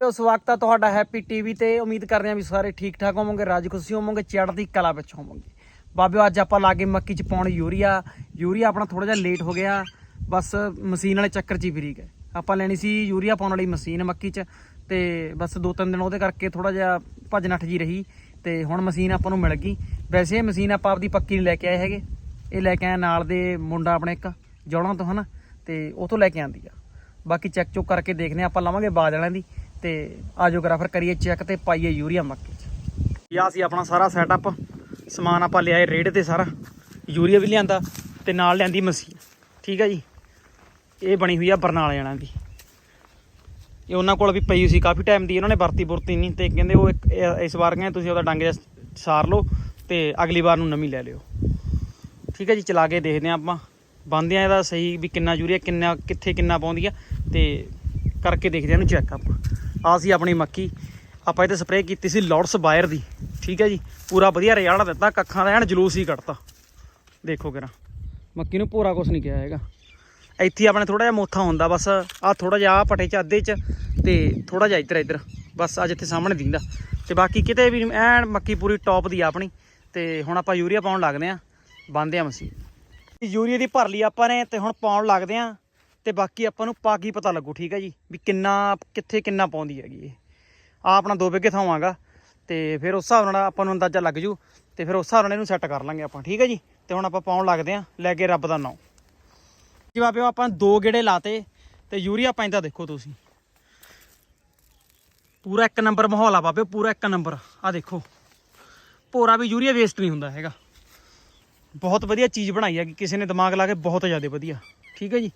ਉਸ ਸਵਾਗਤ ਹੈ ਤੁਹਾਡਾ ਹੈਪੀ ਟੀਵੀ ਤੇ ਉਮੀਦ ਕਰਦੇ ਹਾਂ ਵੀ ਸਾਰੇ ਠੀਕ ਠਾਕ ਹੋਵੋਗੇ, ਰਾਜੀ ਖੁਸ਼ੀ ਹੋਵੋਗੇ, ਚੜ੍ਹਦੀ ਕਲਾ ਵਿੱਚ ਹੋਵੋਗੇ। ਬਾਬਿਓ, ਅੱਜ ਆਪਾਂ ਲਾਗੇ ਮੱਕੀ ਚ ਪਾਉਣ ਯੂਰੀਆ। ਯੂਰੀਆ ਆਪਣਾ ਥੋੜਾ ਜਿਹਾ ਲੇਟ ਹੋ ਗਿਆ। ਬਸ ਮਸ਼ੀਨ ਵਾਲੇ ਚੱਕਰ ਚ ਹੀ ਫਰੀ ਗਏ। ਆਪਾਂ ਲੈਣੀ ਸੀ ਯੂਰੀਆ ਪਾਉਣ ਵਾਲੀ ਮਸ਼ੀਨ ਮੱਕੀ ਚ ਤੇ ਬਸ ਦੋ ਤਿੰਨ ਦਿਨ ਉਹਦੇ ਕਰਕੇ ਥੋੜਾ ਜਿਹਾ ਭੱਜ ਨੱਠ ਜੀ ਰਹੀ ਤੇ ਹੁਣ ਮਸ਼ੀਨ ਆਪਾਂ ਨੂੰ ਮਿਲ ਗਈ। ਵੈਸੇ ਇਹ ਮਸ਼ੀਨ ਆਪਾਂ ਆਪਦੀ ਪੱਕੀ ਨਹੀਂ ਲੈ ਕੇ ਆਏ ਹੈਗੇ। ਇਹ ਲੈ ਕੇ ਆਇਆ ਨਾਲ ਦੇ ਮੁੰਡਾ ਆਪਣੇ ਇੱਕ ਜੌਲਾਂ ਤੋਂ ਹਨਾ, ਤੇ ਉਹ ਤੋਂ ਲੈ ਕੇ ਆਂਦੀ ਆ। ਬਾਕੀ ਚੈੱਕ ਚੁੱਕ ਕਰਕੇ ਦੇਖਦੇ ਹਾਂ, ਆਪਾਂ ਲਵਾਂਗੇ ਬਾਜ ਵਾਲਿਆਂ ਦੀ। ਤੇ ਆਜੋ ਕਰਾ ਫਿਰ ਕਰੀਏ ਚੈੱਕ ਤੇ ਪਾਈਏ ਯੂਰੀਆ ਮੱਕੇ ਚ। ਯਾ ਸੀ ਆਪਣਾ ਸਾਰਾ ਸੈਟਅਪ ਸਮਾਨ ਆਪਾਂ ਲਿਆਏ ਰੇਡ ਤੇ ਸਾਰਾ, ਯੂਰੀਆ ਵੀ ਲਿਆਂਦਾ ਤੇ ਨਾਲ ਲਿਆਂਦੀ ਮਸ਼ੀਨ। ਠੀਕ ਹੈ ਜੀ? ਇਹ ਬਣੀ ਹੋਈ ਆ ਬਰਨਾਲੇ ਵਾਲਿਆਂ ਦੀ। ਇਹ ਉਹਨਾਂ ਕੋਲ ਵੀ ਪਈ ਸੀ, ਕਾਫੀ ਟਾਈਮ ਦੀ ਇਹਨਾਂ ਨੇ ਵਰਤੀ ਵਰਤੀ ਨਹੀਂ ਤੇ ਕਹਿੰਦੇ ਉਹ ਇੱਕ ਇਸ ਵਾਰ ਕਹਿੰਦੇ ਤੁਸੀਂ ਉਹਦਾ ਡੰਗ ਸਾਰ ਲਓ ਤੇ ਅਗਲੀ ਵਾਰ ਨੂੰ ਨਵੀਂ ਲੈ ਲਿਓ। ਠੀਕ ਹੈ ਜੀ? ਚਲਾ ਕੇ ਦੇਖਦੇ ਹਾਂ ਆਪਾਂ। ਬੰਦੇ ਆ ਇਹਦਾ ਸਹੀ ਵੀ ਕਿੰਨਾ ਯੂਰੀਆ ਕਿੰਨਾ, ਕਿੱਥੇ ਕਿੰਨਾ ਪਾਉਂਦੀ ਆ ਤੇ ਕਰਕੇ ਦੇਖਦੇ ਆ ਇਹਨੂੰ ਚੈੱਕ ਆਪਾਂ। ਆ ਸੀ ਆਪਣੀ ਮੱਕੀ। ਆਪਾਂ ਇਹ ਸਪਰੇਅ ਕੀਤੀ ਸੀ ਲੋਟਸ ਬਾਇਰ ਦੀ। ਠੀਕ ਹੈ ਜੀ? ਪੂਰਾ ਵਧੀਆ ਰਿਜ਼ਲਟ ਦਿੱਤਾ, ਕੱਖਾਂ ਦਾ ਐਨ ਜਲੂਸ ਹੀ ਕੱਢਤਾ। ਦੇਖੋ ਕਿਰਾ। ਮੱਕੀ ਨੂੰ ਪੂਰਾ ਕੁਝ ਨਹੀਂ ਕਿਹਾ ਹੈਗਾ। ਇੱਥੇ ਆਪਣੇ ਥੋੜਾ ਜਿਹਾ ਮੋਥਾ ਹੁੰਦਾ, ਬਸ ਆ ਥੋੜਾ ਜਿਹਾ ਆ ਪਟੇ ਚ ਅੱਧੇ ਚ ਤੇ ਥੋੜਾ ਜਿਹਾ ਇੱਧਰ ਇੱਧਰ। ਬਸ ਆ ਜਿੱਥੇ ਸਾਹਮਣੇ ਦਿੰਦਾ। ਤੇ ਬਾਕੀ ਕਿਤੇ ਵੀ ਐਨ ਮੱਕੀ ਪੂਰੀ ਟੌਪ ਦੀ ਆ ਆਪਣੀ। ਤੇ ਹੁਣ ਆਪਾਂ ਯੂਰੀਆ ਪਾਉਣ ਲੱਗਦੇ ਆ ਬੰਦੇ ਆ ਮਸੀਂ। ਯੂਰੀਆ ਦੀ ਭਰ ਲਈ ਆਪਾਂ ਨੇ ਤੇ ਹੁਣ ਪਾਉਣ ਲੱਗਦੇ ਆ ਤੇ ਬਾਕੀ ਆਪਾਂ ਨੂੰ ਪਾ ਕੀ ਪਤਾ ਲੱਗੂ, ਠੀਕ ਹੈ ਜੀ? ਵੀ ਕਿੰਨਾ, ਕਿੱਥੇ ਕਿੰਨਾ ਪਾਉਂਦੀ ਹੈਗੀ ਇਹ। ਆ ਆਪਣਾ ਦੋ ਬਿੱਗੇ ਥਾਵਾਂਗਾ, ਤੇ ਫਿਰ ਉਸ ਹਿਸਾਬ ਨਾਲ ਆਪਾਂ ਨੂੰ ਅੰਦਾਜ਼ਾ ਲੱਗ ਜੂ, ਤੇ ਫਿਰ ਉਸ ਹਿਸਾਬ ਨਾਲ ਇਹਨੂੰ ਸੈੱਟ ਕਰ ਲਾਂਗੇ ਆਪਾਂ, ਠੀਕ ਹੈ ਜੀ? ਤੇ ਹੁਣ ਆਪਾਂ ਪਾਉਣ ਲੱਗਦੇ ਆ, ਲੈ ਕੇ ਰੱਬ ਦਾ ਨਾਮ ਜੀ ਬਾਬਿਓ, ਆਪਾਂ ਦੋ ਗੇੜੇ ਲਾਤੇ, ਤੇ ਯੂਰੀਆ ਪੈਂਦਾ ਦੇਖੋ ਤੁਸੀਂ। ਪੂਰਾ ਇੱਕ ਨੰਬਰ ਮਾਹੌਲ ਆ ਬਾਬਿਓ, ਪੂਰਾ ਇੱਕ ਨੰਬਰ। ਆ ਦੇਖੋ। ਭੋਰਾ ਵੀ ਯੂਰੀਆ ਵੇਸਟ ਨਹੀਂ ਹੁੰਦਾ ਹੈਗਾ। ਬਹੁਤ ਵਧੀਆ ਚੀਜ਼ ਬਣਾਈ ਹੈ ਕਿਸੇ ਨੇ ਦਿਮਾਗ ਲਾ ਕੇ ਬਹੁਤ ਜ਼ਿਆਦਾ ਵਧੀਆ, ਠੀਕ ਹੈ ਜੀ?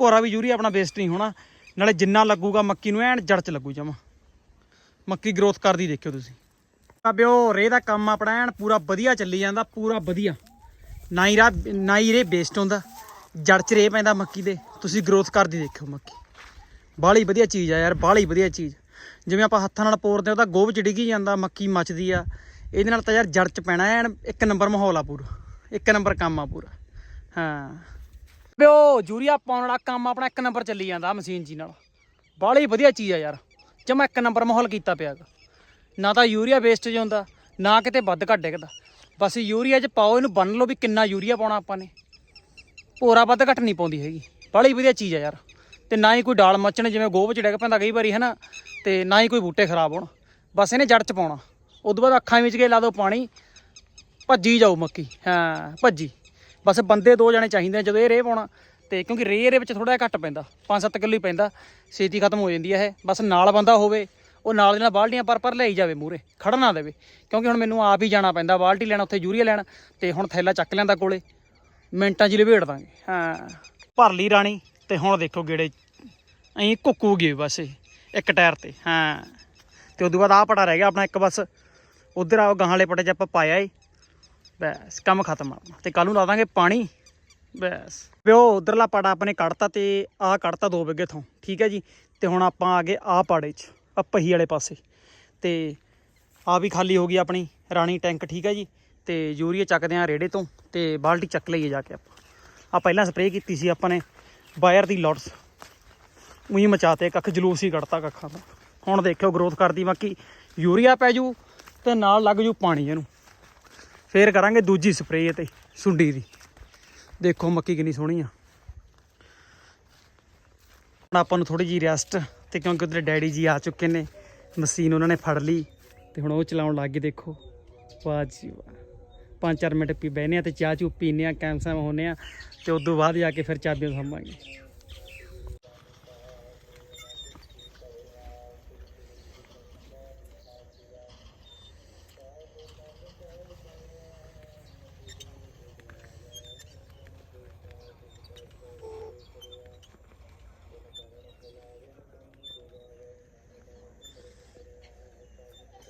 ਭੋਰਾ ਵੀ ਯੂਰੀਆ ਆਪਣਾ ਵੇਸਟ ਨਹੀਂ ਹੋਣਾ, ਨਾਲੇ ਜਿੰਨਾ ਲੱਗੂਗਾ ਮੱਕੀ ਨੂੰ ਐਨ ਜੜ ਚ ਲੱਗੂ ਜਮਾ। ਮੱਕੀ ਗਰੋਥ ਕਰਦੀ ਦੇਖਿਓ ਤੁਸੀਂ। ਬਾਬਿਓ ਰੇ ਦਾ ਕੰਮ ਆਪਣਾ ਐਨ ਪੂਰਾ ਵਧੀਆ ਚੱਲੀ ਜਾਂਦਾ, ਪੂਰਾ ਵਧੀਆ। ਨਾ ਹੀ ਰਾ ਨਾ ਹੀ ਰੇ ਵੇਸਟ ਹੁੰਦਾ, ਜੜ ਚ ਰੇ ਪੈਂਦਾ ਮੱਕੀ ਦੇ, ਤੁਸੀਂ ਗਰੋਥ ਕਰਦੀ ਦੇਖਿਓ ਮੱਕੀ। ਬਾਹਲੀ ਵਧੀਆ ਚੀਜ਼ ਆ ਯਾਰ, ਬਾਹਲੀ ਵਧੀਆ ਚੀਜ਼। ਜਿਵੇਂ ਆਪਾਂ ਹੱਥਾਂ ਨਾਲ ਪੋਰਦੇ ਉਹਦਾ ਗੋਭ ਚ ਡਿੱਗੀ ਜਾਂਦਾ, ਮੱਕੀ ਮੱਚਦੀ ਆ। ਇਹਦੇ ਨਾਲ ਤਾਂ ਯਾਰ ਜੜ ਚ ਪੈਣਾ ਐਨ ਇੱਕ ਨੰਬਰ ਮਾਹੌਲ ਆ ਪੂਰਾ, ਇੱਕ ਨੰਬਰ ਕੰਮ ਆ ਪੂਰਾ। ਹਾਂ। ਬਿਓ ਯੂਰੀਆ ਪਾਉਣ ਵਾਲਾ ਕੰਮ ਆਪਣਾ ਇੱਕ ਨੰਬਰ ਚੱਲੀ ਜਾਂਦਾ ਮਸ਼ੀਨ ਜੀ ਨਾਲ। ਬਾਹਲੀ ਵਧੀਆ ਚੀਜ਼ ਆ ਯਾਰ। ਜਮਾ ਇੱਕ ਨੰਬਰ ਮਾਹੌਲ ਕੀਤਾ ਪਿਆ ਨਾ ਤਾਂ ਯੂਰੀਆ ਵੇਸਟੇਜ ਹੁੰਦਾ, ਨਾ ਕਿਤੇ ਵੱਧ ਘੱਟ ਡਿੱਗਦਾ। ਬਸ ਯੂਰੀਆ 'ਚ ਪਾਓ, ਇਹਨੂੰ ਬੰਨ ਲਓ ਵੀ ਕਿੰਨਾ ਯੂਰੀਆ ਪਾਉਣਾ ਆਪਾਂ ਨੇ। ਭੋਰਾ ਵੱਧ ਘੱਟ ਨਹੀਂ ਪਾਉਂਦੀ ਹੈਗੀ। ਬਾਹਲੀ ਵਧੀਆ ਚੀਜ਼ ਆ ਯਾਰ। ਤੇ ਨਾ ਹੀ ਕੋਈ ਡਾਲ ਮੱਚਣ, ਜਿਵੇਂ ਗੋਭ ਚ ਡਿੱਗ ਪੈਂਦਾ ਕਈ ਵਾਰੀ ਹੈ ਨਾ ਤੇ ਨਾ ਹੀ ਕੋਈ ਬੂਟੇ ਖਰਾਬ ਹੋਣ। ਬਸ ਇਹਨੇ ਜੜ ਚ ਪਾਉਣਾ। ਉਦੋਂ ਬਾਅਦ ਅੱਖਾਂ ਵਿੱਚ ਕੇ ਲਾ ਦਿਓ ਪਾਣੀ। ਭੱਜੀ ਜਾਓ ਮੱਕੀ। ਹਾਂ, ਭੱਜੀ। ਬਸ ਬੰਦੇ ਦੋ ਜਾਣੇ ਚਾਹੀਦੇ ਆ ਜਦੋਂ ਇਹ ਰੇਹ ਪਾਉਣਾ। ਤੇ ਕਿਉਂਕਿ ਰੇਹ ਇਹਦੇ ਵਿੱਚ ਥੋੜਾ ਜਿਹਾ ਘੱਟ ਪੈਂਦਾ 5-7 ਕਿਲੋ ਹੀ ਪੈਂਦਾ। ਛੇਤੀ ਖਤਮ ਹੋ ਜਾਂਦੀ ਹੈ ਇਹ। ਬਸ ਨਾਲ ਬੰਦਾ ਹੋਵੇ, ਉਹ ਨਾਲ ਦੀ ਨਾਲ ਬਾਲਟੀਆਂ ਪਰ ਪਰ ਲਈ ਜਾਵੇ ਮੂਰੇ ਖੜਾ ਨਾ ਦੇਵੇ। ਕਿਉਂਕਿ ਹੁਣ ਮੈਨੂੰ ਆਪ ਹੀ ਜਾਣਾ ਪੈਂਦਾ ਬਾਲਟੀ ਲੈਣ, ਉੱਥੇ ਯੂਰੀਆ ਲੈਣ, ਤੇ ਹੁਣ ਥੈਲਾ ਚੱਕ ਲੈਂਦਾ ਕੋਲੇ। ਮਿੰਟਾਂ 'ਚ ਹੀ ਲਪੇੜ ਦਾਂਗੇ। ਹਾਂ। ਭਰ ਲਈ ਰਾਣੀ, ਤੇ ਹੁਣ ਦੇਖੋ ਗੇੜੇ। ਐਂ ਕੁੱਕੂ ਗਏ ਬਸ ਇੱਕ ਟਾਇਰ ਤੇ। ਹਾਂ। ਤੇ ਉਦੋਂ ਬਾਅਦ ਆਹ ਪਟਾ ਰਹਿ ਗਿਆ ਆਪਣਾ ਇੱਕ ਬਸ। ਉਧਰ ਆ ਗਾਹਾਂ ਵਾਲੇ ਪਟੇ 'ਚ ਆਪਾਂ ਪਾਇਆ ਏ। ਬਸ, ਕੰਮ ਖਤਮ ਆ। ਆਪਣਾ। ਤੇ ਕੱਲ ਨੂੰ ਲਾ ਦਾਂਗੇ ਪਾਣੀ, ਬਸ। ਪਿਓ ਉਧਰਲਾ ਪਾੜਾ ਆਪਣੇ ਕੱਢਤਾ ਤੇ ਆਹ ਕੱਢਤਾ ਦੋ ਵਿੱਗੇ ਥੋਂ, ਠੀਕ ਹੈ ਜੀ? ਤੇ ਹੁਣ ਆਪਾਂ ਆ ਗਏ ਆਹ ਪਾੜੇ 'ਚ ਆ ਪਹੀ ਵਾਲੇ ਪਾਸੇ। ਤੇ ਆ ਵੀ ਖਾਲੀ ਹੋ ਗਈ ਆਪਣੀ ਰਾਣੀ ਟੈਂਕ, ਠੀਕ ਹੈ ਜੀ? ਤੇ ਯੂਰੀਆ ਚੱਕਦੇ ਆ ਰੇੜੇ ਤੋਂ ਤੇ ਬਾਲਟੀ ਚੱਕ ਲਈਏ ਜਾ ਕੇ ਆਪਾਂ। ਆ ਪਹਿਲਾਂ ਸਪਰੇਅ ਕੀਤੀ ਸੀ ਆਪਾਂ ਨੇ ਵਾਇਰ ਦੀ ਲੋਟਸ। ਉਹੀ ਮਚਾਤੇ, ਕੱਖ ਜਲੂਸ ਹੀ ਕੱਢਤਾ ਕੱਖਾਂ ਦਾ ਹੁਣ ਦੇਖਿਓ ਗਰੋਥ ਕਰਦੀ ਬਾਕੀ। ਯੂਰੀਆ ਪੈ ਜੂ ਤੇ ਨਾਲ ਲੱਗ ਜੂ ਪਾਣੀ ਇਹਨੂੰ। ਫੇਰ ਕਰਾਂਗੇ ਦੂਜੀ ਸਪਰੇਅ ਤੇ ਸੁੰਡੀ ਦੀ। ਦੇਖੋ ਮੱਕੀ ਕਿੰਨੀ ਸੋਹਣੀ ਆ। ਹੁਣ ਆਪਾਂ ਨੂੰ ਥੋੜੀ ਜੀ ਰੈਸਟ ਤੇ ਕਿਉਂਕਿ ਉਧਰ ਡੈਡੀ ਜੀ ਆ ਚੁੱਕੇ ਨੇ, ਮਸ਼ੀਨ ਉਹਨਾਂ ਨੇ ਫੜ ਲਈ ਤੇ ਹੁਣ ਉਹ ਚਲਾਉਣ ਲੱਗ ਗਏ ਦੇਖੋ। ਵਾਹ ਜੀ ਵਾਹ। ਪੰਜ ਚਾਰ ਮਿੰਟ ਪੀ ਬਹਿਨੇ ਆ ਤੇ ਚਾਹ ਚੂ ਪੀਨੇ ਆ ਕੈਂਸਾ ਹੋਨੇ ਆ ਤੇ ਤੋਂ ਬਾਅਦ ਜਾ ਕੇ ਫਿਰ ਚਾਬੀਆਂ ਸਾਂਭਾਂਗੇ।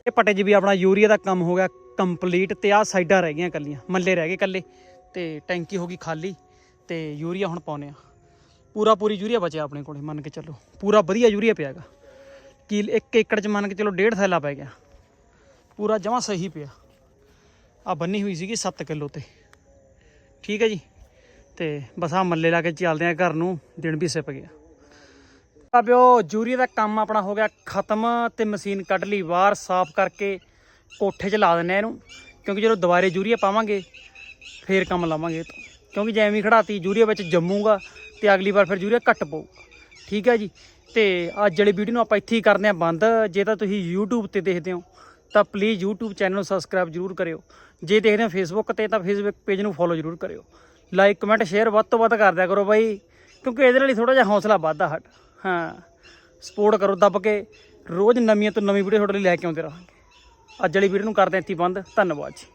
ਇਹ ਪੱਟੇ 'ਚ ਵੀ ਆਪਣਾ ਯੂਰੀਆ ਦਾ ਕੰਮ ਹੋ ਗਿਆ ਕੰਪਲੀਟ ਤੇ ਆਹ ਸਾਈਡਾਂ ਰਹਿ ਗਈਆਂ ਕੱਲੀਆਂ ਮੱਲੇ ਰਹਿ ਗਏ ਕੱਲੇ ਤੇ ਟੈਂਕੀ ਹੋ ਗਈ ਖਾਲੀ ਤੇ ਯੂਰੀਆ ਹੁਣ ਪਾਉਨੇ ਆ ਪੂਰਾ ਪੂਰੀ ਯੂਰੀਆ ਬਚਿਆ ਆਪਣੇ ਕੋਲੇ, ਮੰਨ ਕੇ ਚੱਲੋ। ਪੂਰਾ ਵਧੀਆ ਯੂਰੀਆ ਪਿਆਗਾ ਕੀ 1 ਏਕੜ 'ਚ ਮੰਨ ਕੇ ਚੱਲੋ ਡੇਢ ਥੈਲਾ ਪੈ ਗਿਆ। ਪੂਰਾ ਜਮਾ ਸਹੀ ਪਿਆ। ਆ ਬੰਨੀ ਹੋਈ ਸੀਗੀ 7 ਕਿਲੋ ਤੇ। ਠੀਕ ਹੈ ਜੀ। ਤੇ ਬਸ ਆ ਮੱਲੇ ਲਾ ਕੇ ਚੱਲਦੇ ਆ ਘਰ ਨੂੰ, ਦਿਨ ਵੀ ਸਿਪ ਗਿਆ। ਬਾਬਿਓ ਜੂਰੀ ਦਾ ਕੰਮ ਆਪਣਾ ਹੋ ਗਿਆ ਖਤਮ ਤੇ ਮਸ਼ੀਨ ਕੱਢ ਲਈ ਬਾਹਰ ਸਾਫ਼ ਕਰਕੇ ਕੋਠੇ 'ਚ ਲਾ ਦਿੰਨੇ ਆ ਇਹਨੂੰ, ਕਿਉਂਕਿ ਜਦੋਂ ਦੁਬਾਰੇ ਯੂਰੀਆ ਪਾਵਾਂਗੇ, ਫੇਰ ਕੰਮ ਲਾਵਾਂਗੇ ਇਹ ਤੋਂ। ਕਿਉਂਕਿ ਜੇ ਐਵੇਂ ਖੜਾਤੀ ਯੂਰੀਆ ਵਿੱਚ ਜੰਮੂਗਾ ਤੇ ਅਗਲੀ ਵਾਰ ਫਿਰ ਯੂਰੀਆ ਘੱਟ ਪਊਗਾ। ਠੀਕ ਹੈ ਜੀ? ਤੇ ਅੱਜ ਵਾਲੀ ਵੀਡੀਓ ਨੂੰ ਆਪਾਂ ਇੱਥੇ ਹੀ ਕਰਦੇ ਹਾਂ ਬੰਦ। ਜੇ ਤਾਂ ਤੁਸੀਂ YouTube ਤੇ ਦੇਖਦੇ ਹੋ, ਤਾਂ ਪਲੀਜ਼ YouTube ਚੈਨਲ ਨੂੰ ਸਬਸਕ੍ਰਾਈਬ ਜ਼ਰੂਰ ਕਰਿਓ। ਜੇ ਦੇਖਦੇ ਹੋ Facebook ਤੇ, ਤਾਂ Facebook ਪੇਜ ਨੂੰ ਫੋਲੋ ਜ਼ਰੂਰ ਕਰਿਓ। ਲਾਈਕ ਕਮੈਂਟ ਸ਼ੇਅਰ ਵੱਧ ਤੋਂ ਵੱਧ ਕਰਦਿਆ ਕਰੋ ਬਾਈ, ਕਿਉਂਕਿ ਇਹਦੇ ਨਾਲ ਹੀ ਥੋੜਾ ਜਿਹਾ ਹੌਸਲਾ ਵੱਧਦਾ ਸਾਡਾ। ਹਾਂ। ਸਪੋਰਟ ਕਰੋ, ਦੱਬ ਕੇ। ਰੋਜ਼ ਨਵੀਆਂ ਤੋਂ ਨਵੀਂ ਵੀਡੀਓ ਤੁਹਾਡੇ ਲਈ ਲੈ ਕੇ ਆਉਂਦੇ ਰਹਾਂਗੇ। ਅੱਜ ਵਾਲੀ ਵੀਡੀਓ ਨੂੰ ਕਰਦੇ ਹਾਂ ਇੱਥੇ ਬੰਦ। ਧੰਨਵਾਦ ਜੀ।